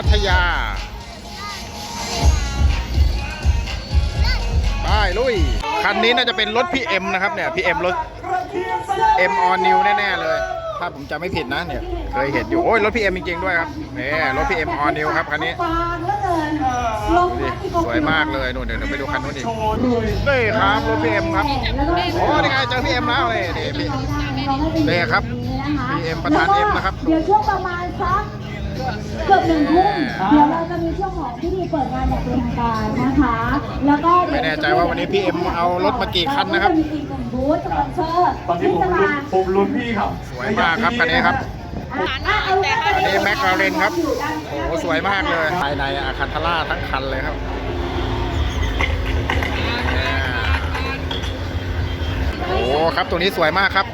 พัทยา ไปลุย คันนี้น่าจะเป็นรถพี่เอ็มนะครับเนี่ยพี่เอ็มรถเอ็มออนนิวแน่ๆเลย ถ้าผมจำไม่ผิดนะเนี่ย เคยเห็นอยู่ โอ้ยรถพี่เอ็มจริงๆด้วยครับนี่รถพี่เอ็มออนนิวครับคันนี้สวยมากเลยนู่นเดี๋ยวไปดูคันนู้นอีกโชว์เลยนี่ครับรถพี่เอ็มครับโอ้นี่ไงเจอพี่เอ็มแล้วนี่นี่พี่นี่ครับ PM ประธาน M นะครับเดี๋ยวช่วงประมาณสัก เกือบหนึ่งทุ่มเดี๋ยวเราจะมีช่วงของพิธีเปิดงานอย่างเป็นทางการนะคะ แล้วก็เดี๋ยวไม่แน่ใจว่าวันนี้พี่เอ็มเอารถมากี่คันนะครับเาก็จมีอีกหนึ่งบูธสปอนเซอร์ตอนนี้ผมลุ้นผมลุ้นพี่ครับสวยมากครับคันนี้ครับอะเอาละอันนี้แม็กลาเรนครับ โอ้โหสวยมากเลย ภายในอาคันทาร่าทั้งคันเลยครับโอ้โหครับตัวนี้สวยมากครับ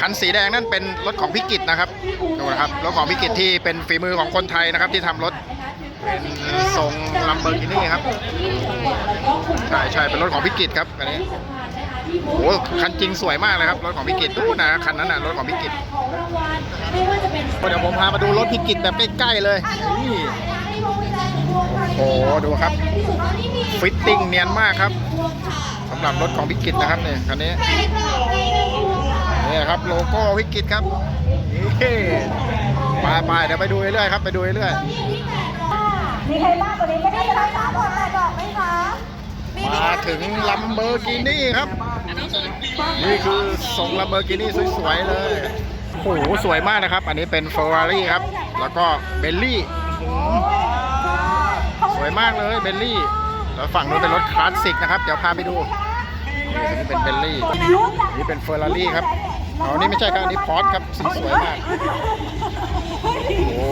คันสีแดงนั่นเป็นรถของพิกิตนะครับดูนะครับรถของพิกิตที่เป็นฝีมือของคนไทยนะครับที่ทำรถเป็นทรงลัมเบอร์กินี่ครับใช่ใช่เป็นรถของพิกิตครับอันนี้โอ้คันจริงสวยมากเลยครับรถของพิกิตดูนะคันนั้นน่ะรถของพิกิตเป็นเดี๋ยวผมพามาดูรถพิกิตแบบใกล้ๆเลยนี่โอ้โหดูครับ ฟิตติ้งเนียนมากครับสำหรับรถของพิกิตนะครับเนี่ยคันนี้ นี่ครับโลโก้พิกิตครับนี่ไปไปๆเดี๋ยวไปดูเรื่อยๆครับไปดูเรื่อยมีใครบ้างกว่านี้ไม่ได้จะรับสามคนแต่บอกไหมคะๆมาถึงลัมเบอร์กินี่ครับ นี่คือทรงลัมเบอร์กินี่สวยๆเลยโอ้โหสวยมากนะครับ อันนี้เป็นเฟอร์รารี่ครับ แล้วก็เบลลี่สวยมากเลยเบลลี่แล้วฝั่งนู้นเป็นรถคลาสสิกนะครับ เดี๋ยวพาไปดูนี่อันนี้เป็นเบลลี่นี่เป็นเฟอร์รารี่ครับ อ๋อนี่ไม่ใช่ครับอันนี้พอร์ตครับสีสวยมาก โอ้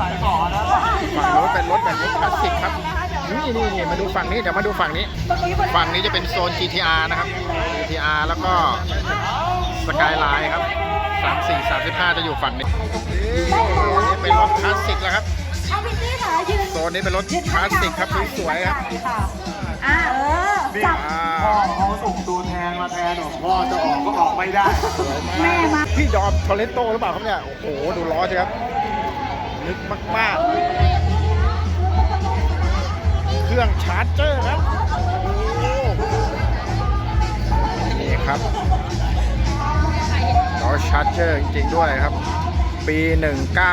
สายก่อนนะฝั่งนู้นเป็นรถแบบรถคลาสสิกครับ นี่นี่นี่มาดูฝั่งนี้เดี๋ยวมาดูฝั่งนี้ ฝั่งนี้จะเป็นโซน GTR นะครับ GTR แล้วก็สกายไลน์ครับ 34 35 จะอยู่ฝั่งนี้นี่อันนี้เป็นรถคลาสสิกแล้วครับ เอาพิตตี้ค่ะยืนโซนนี้เป็นรถคลาสสิกครับสวยๆครับอ่าเออนี่จับพ่อเขาส่งตัว แทนมาแทนบอกพ่อจะออกก็ออกไม่ได้แม่มาพี่ยอมทอเลนโตหรือเปล่าครับเนี่ย โอ้โห ดูล้อสิครับลึกมากๆ เครื่องชาร์จเจอร์ครับโอ้นี่ครับล้อชาร์จเจอร์จริงๆด้วยครับ ปี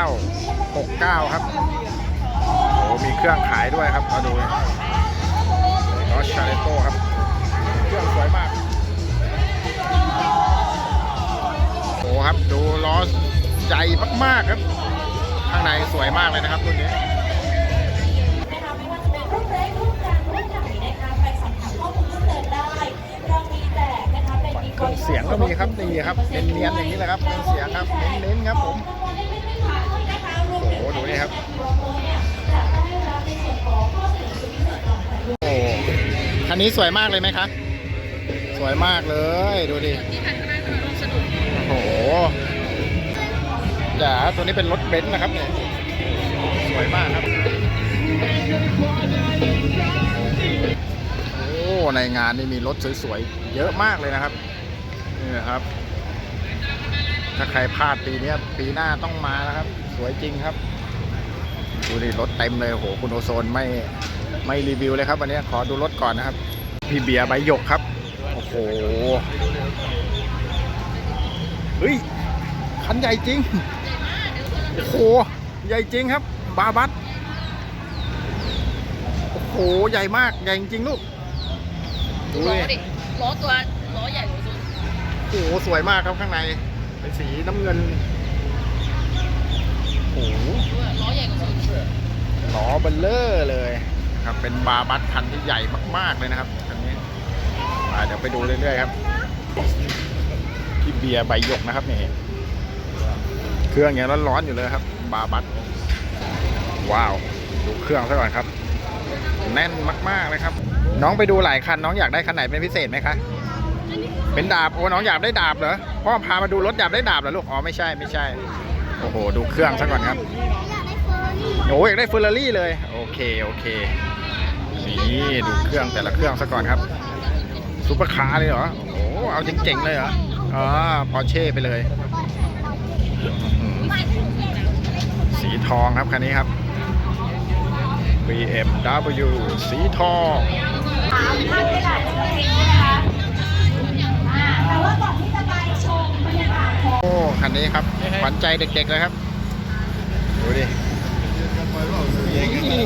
1969 ครับ โอ้มีเครื่องขายด้วยครับมาดูล้อชาร์เลโตครับ มากครับ ข้างในสวยมากเลยนะครับรุ่นนี้เครื่องเสียงก็มีครับนี่ครับเนียนอย่างนี้เลยครับเครื่องเสียงครับเน้นๆครับผมโอ้โหดูนี่ครับโอ้คันนี้สวยมากเลยไหมคะสวยมากเลยดูดิโอ้โห จ๋าตัวนี้เป็นรถเบนซ์นะครับเนี่ยสวยมากครับ โอ้ในงานนี่มีรถสวยๆ เยอะมากเลยนะครับนี่นะครับ ถ้าใครพลาดปีนี้ปีหน้าต้องมานะครับ สวยจริงครับดูดิรถเต็มเลยโอ้โหคุณโอโซนไม่ไม่รีวิวเลยครับวันนี้ขอดูรถก่อนนะครับ พี่เบียร์ใบหยกครับ โอ้โหเฮ้ยคันใหญ่จริง โอ้โห ใหญ่จริงครับ บาบัสโอ้โห ใหญ่มาก ใหญ่จริงๆลูกดูล้อดิดิล้อตัวล้อใหญ่กว่าสุดโอ้โห สวยมากครับข้างใน เป็นสีน้ำเงิน โอ้โหด้วยล้อใหญ่กว่าสุดล้อเบลเลอร์เลยครับ เป็นบาบัสคันที่ใหญ่มาก ๆ เลยนะครับคันนี้มาเดี๋ยวไปดูเรื่อย ๆ ครับพี่เบียร์ใบหยกนะครับนี่ เครื่องยังร้อนๆอยู่เลยครับ บาบัสว้าว ดูเครื่องซะก่อนครับ แน่นมากๆเลยครับ น้องไปดูหลายคันน้องอยากได้คันไหนเป็นพิเศษไหมคะเป็นดาบโอ้น้องอยากได้ดาบเหรอพ่อพามาดูรถอยากได้ดาบเหรอลูกอ๋อไม่ใช่ไม่ใช่โอ้โหดูเครื่องซะก่อนครับโอ้อยากได้เฟอร์รารี่เลย โอเคโอเคนี่ดูเครื่องแต่ละเครื่องซะก่อนครับซุปเปอร์คาร์เลยเหรอโอ้เอาเจ๋งๆเลยเหรออ๋อพอเช่ไปเลย อื้อหือสีทองครับคันนี้ครับ BMW สีทองแต่ว่าก่อนที่จะไปชมบรรยากาศโอ้คันนี้ครับขวัญใจเด็กๆเลยครับ ดูดินี่